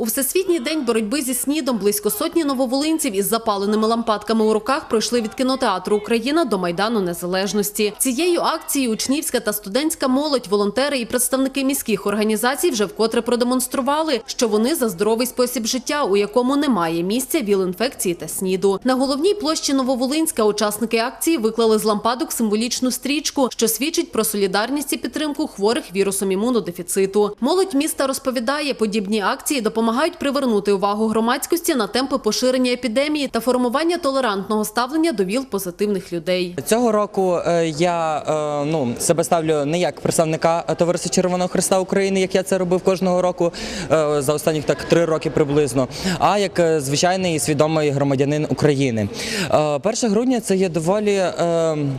У всесвітній день боротьби зі снідом близько сотні нововолинців із запаленими лампадками у руках пройшли від кінотеатру Україна до майдану Незалежності. Цією акцією учнівська та студентська молодь, волонтери і представники міських організацій вже вкотре продемонстрували, що вони за здоровий спосіб життя, у якому немає місця віл-інфекції та сніду. На головній площі Нововолинська учасники акції виклали з лампадок символічну стрічку, що свідчить про солідарність і підтримку хворих вірусом імунодефіциту. Молодь міста розповідає, подібні акції допомагають привернути увагу громадськості на темпи поширення епідемії та формування толерантного ставлення до ВІЛ-позитивних людей. Цього року е, я е, ну, себе ставлю не як представника Товариства Червоного Христа України, як я це робив кожного року е, за останні так три роки приблизно, а як звичайний і свідомий громадянин України. Е, 1 грудня це є доволі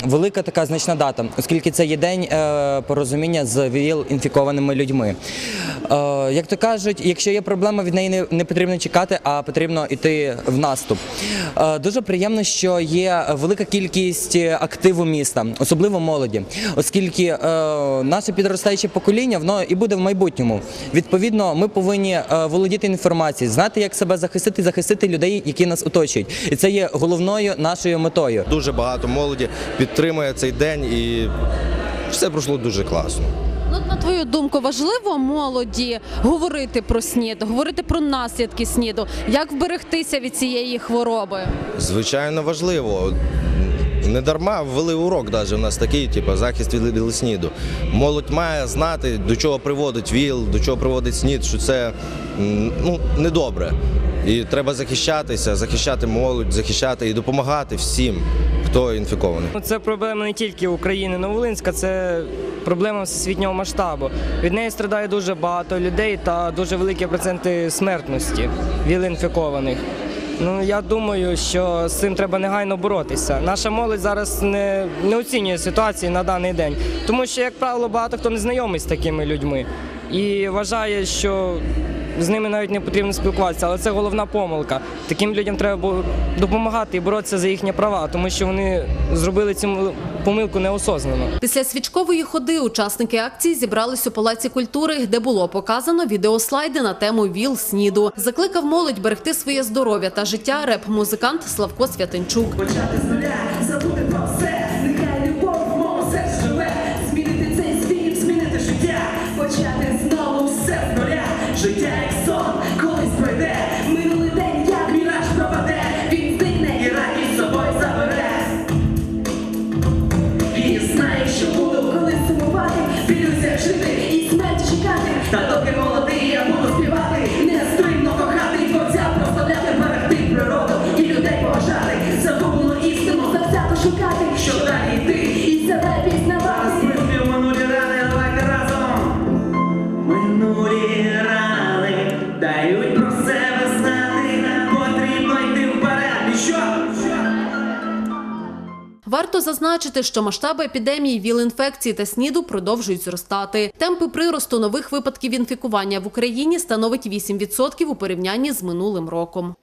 велика така значна дата, оскільки це є день порозуміння з ВІЛ-інфікованими людьми. Е, Як то кажуть, якщо є проблема, від неї не, потрібно чекати, а потрібно йти в наступ. Е, Дуже приємно, що є велика кількість активу міста, особливо молоді, оскільки е, наше підростаюче покоління воно і буде в майбутньому. Відповідно, ми повинні е, володіти інформацією, знати, як себе захистити, захистити людей, які нас оточують, і це є головною нашою метою. Дуже багато молоді підтримує цей день і все пройшло дуже класно. Ну, на твою думку, важливо молоді говорити про снід, говорити про наслідки сніду, як вберегтися від цієї хвороби. Звичайно, важливо. Не дарма ввели урок навіть у нас такий, типу, захист від ВІЛ-СНІДу. Молодь має знати, до чого приводить ВІЛ, до чого приводить СНІД, що це ну, недобре. І треба захищатися, захищати молодь, захищати і допомагати всім, хто інфікований. Це проблема не тільки України, Новолинська, це проблема всесвітнього масштабу. Від неї страдає дуже багато людей та дуже великі проценти смертності віл-інфікованих. Ну я думаю, що з цим треба негайно боротися. Наша молодь зараз не, не оцінює ситуації на даний день, тому що, як правило, багато хто не знайомий з такими людьми і вважає, що з ними навіть не потрібно спілкуватися, але це головна помилка. Таким людям треба допомагати і боротися за їхні права, тому що вони зробили цю помилку неосознано. Після свічкової ходи учасники акції зібрались у Палаці культури, де було показано відеослайди на тему ВІЛ СНІДу. Закликав молодь берегти своє здоров'я та життя реп-музикант Славко Святинчук. Почати з нуля, шукати, щоб далі йти і себе пізнавати. Ми минулі рани, давайте разом. Минулі рани дають про себе знати, потрібно йти вперед. І що? Варто зазначити, що масштаби епідемії ВІЛ-інфекції та СНІДу продовжують зростати. Темпи приросту нових випадків інфікування в Україні становить 8% у порівнянні з минулим роком.